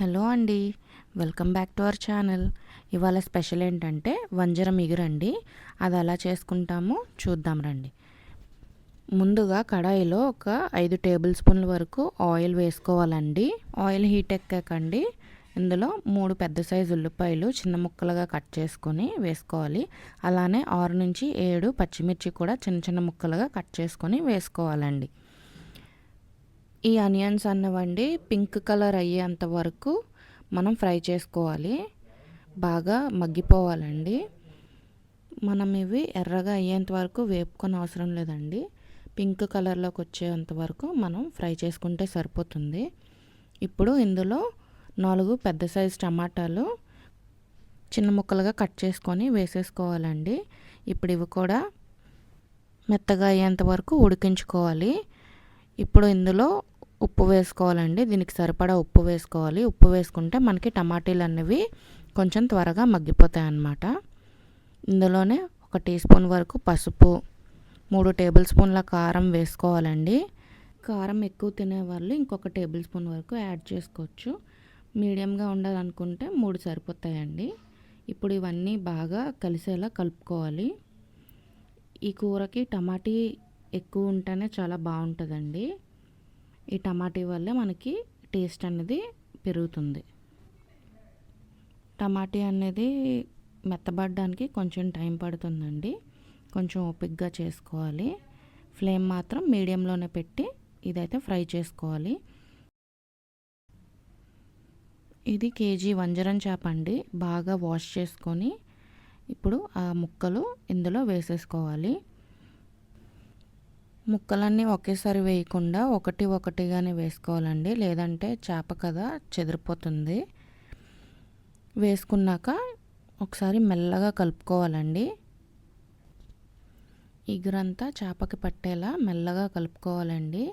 Hello అండి. Welcome back to our channel. ఇవాళ special ఏంటంటే వంజరం ఇగురండి. అది ఎలా చేసుకుంటామో చూద్దాం రండి. ముందుగా కడాయిలో ఒక ఐదు టేబుల్ స్పూన్ల వరకు ఆయిల్ వేసుకోవాలండి. ఆయిల్ హీట్ ఎక్కాకండి. ఇందులో మూడు పెద్ద సైజు ఉల్లిపాయలు చిన్న ముక్కలుగా కట్ చేసుకొని వేసుకోవాలి. అలానే ఆరు నుంచి ఏడు పచ్చిమిర్చి కూడా చిన్న చిన్న ముక్కలుగా కట్ చేసుకొని వేసుకోవాలండి. ఈ ఆనియన్స్ అన్నవండి పింక్ కలర్ అయ్యేంత వరకు మనం ఫ్రై చేసుకోవాలి. బాగా మగ్గిపోవాలండి. మనం ఇవి ఎర్రగా అయ్యేంత వరకు వేపుకొని అవసరం లేదండి. పింక్ కలర్లోకి వచ్చేంత వరకు మనం ఫ్రై చేసుకుంటే సరిపోతుంది. ఇప్పుడు ఇందులో నాలుగు పెద్ద సైజు టమాటాలు చిన్న ముక్కలుగా కట్ చేసుకొని వేసేసుకోవాలండి. ఇప్పుడు ఇవి కూడా మెత్తగా అయ్యేంత వరకు ఉడికించుకోవాలి. ఇప్పుడు ఇందులో ఉప్పు వేసుకోవాలండి. దీనికి సరిపడా ఉప్పు వేసుకోవాలి. ఉప్పు వేసుకుంటే మనకి టమాటీలు అనేవి కొంచెం త్వరగా మగ్గిపోతాయి అన్నమాట ఇందులోనే ఒక టీ స్పూన్ వరకు పసుపు మూడు టేబుల్ స్పూన్ల కారం వేసుకోవాలండి. కారం ఎక్కువ తినేవాళ్ళు ఇంకొక టేబుల్ స్పూన్ వరకు యాడ్ చేసుకోవచ్చు. మీడియంగా ఉండాలనుకుంటే మూడు సరిపోతాయండి. ఇప్పుడు ఇవన్నీ బాగా కలిసేలా కలుపుకోవాలి. ఈ కూరకి టమాటీ ఎక్కువ ఉంటేనే చాలా బాగుంటుందండి. ఈ టమాటీ వల్లే మనకి టేస్ట్ అనేది పెరుగుతుంది. టమాటీ అనేది మెత్తబడడానికి కొంచెం టైం పడుతుందండి. కొంచెం ఓపిక్గా చేసుకోవాలి. ఫ్లేమ్ మాత్రం మీడియంలోనే పెట్టి ఇదైతే ఫ్రై చేసుకోవాలి. ఇది కేజీ వంజరం చేప అండి. బాగా వాష్ చేసుకొని ఇప్పుడు ఆ ముక్కలు ఇందులో వేసేసుకోవాలి. ముక్కలన్నీ ఒకేసారి వేయకుండా ఒకటి ఒకటిగానే వేసుకోవాలండి. లేదంటే చేప కదా చెదిరిపోతుంది. వేసుకున్నాక ఒకసారి మెల్లగా కలుపుకోవాలండి. ఇగురంతా చేపకి పట్టేలా మెల్లగా కలుపుకోవాలండి.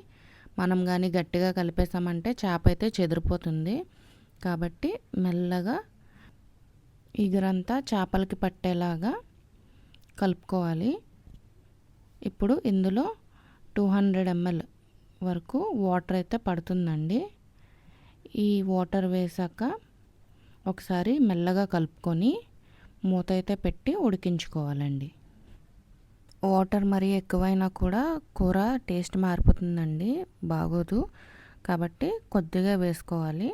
మనం కానీ గట్టిగా కలిపేసామంటే చేప అయితే చెదిరిపోతుంది. కాబట్టి మెల్లగా ఇగురంతా చేపలకి పట్టేలాగా కలుపుకోవాలి. ఇప్పుడు ఇందులో టూ హండ్రెడ్ ఎంఎల్ వరకు వాటర్ అయితే పడుతుందండి. ఈ వాటర్ వేసాక ఒకసారి మెల్లగా కలుపుకొని మూత అయితే పెట్టి ఉడికించుకోవాలండి. వాటర్ మరీ ఎక్కువైనా కూడా కూర టేస్ట్ మారిపోతుందండి. బాగోదు. కాబట్టి కొద్దిగా వేసుకోవాలి.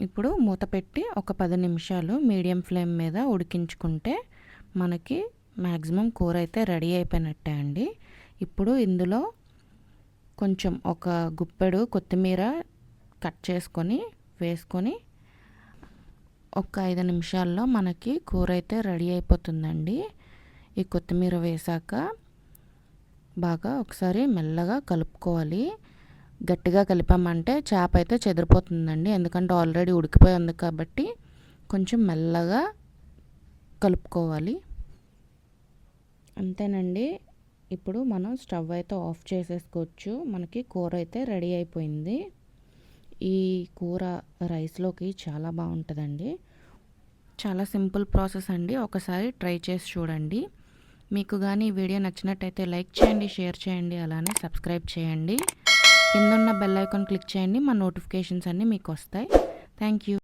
ఇప్పుడు మూత పెట్టి ఒక పది నిమిషాలు మీడియం ఫ్లేమ్ మీద ఉడికించుకుంటే మనకి మ్యాక్సిమం కూర అయితే రెడీ అయిపోయినట్టే అండి. ఇప్పుడు ఇందులో కొంచెం ఒక గుప్పెడు కొత్తిమీర కట్ చేసుకొని వేసుకొని ఒక ఐదు నిమిషాల్లో మనకి కూర అయితే రెడీ అయిపోతుందండి. ఈ కొత్తిమీర వేసాక బాగా ఒకసారి మెల్లగా కలుపుకోవాలి. గట్టిగా కలిపామంటే చేప అయితే చెదిరిపోతుందండి. ఎందుకంటే ఆల్రెడీ ఉడికిపోయి ఉంది కాబట్టి కొంచెం మెల్లగా కలుపుకోవాలి. అంతేనండి. ఇప్పుడు మనం స్టవ్ అయితే ఆఫ్ చేసేసుకోవచ్చు. మనకి కూర అయితే రెడీ అయిపోయింది. ఈ కూర రైస్లోకి చాలా బాగుంటుందండి. చాలా సింపుల్ ప్రాసెస్ అండి. ఒకసారి ట్రై చేసి చూడండి. మీకు కానీ ఈ వీడియో నచ్చినట్టయితే లైక్ చేయండి షేర్ చేయండి అలానే సబ్స్క్రైబ్ చేయండి. కింద ఉన్న బెల్ ఐకాన్ క్లిక్ చేయండి. మా నోటిఫికేషన్స్ అన్నీ మీకు వస్తాయి. Thank you.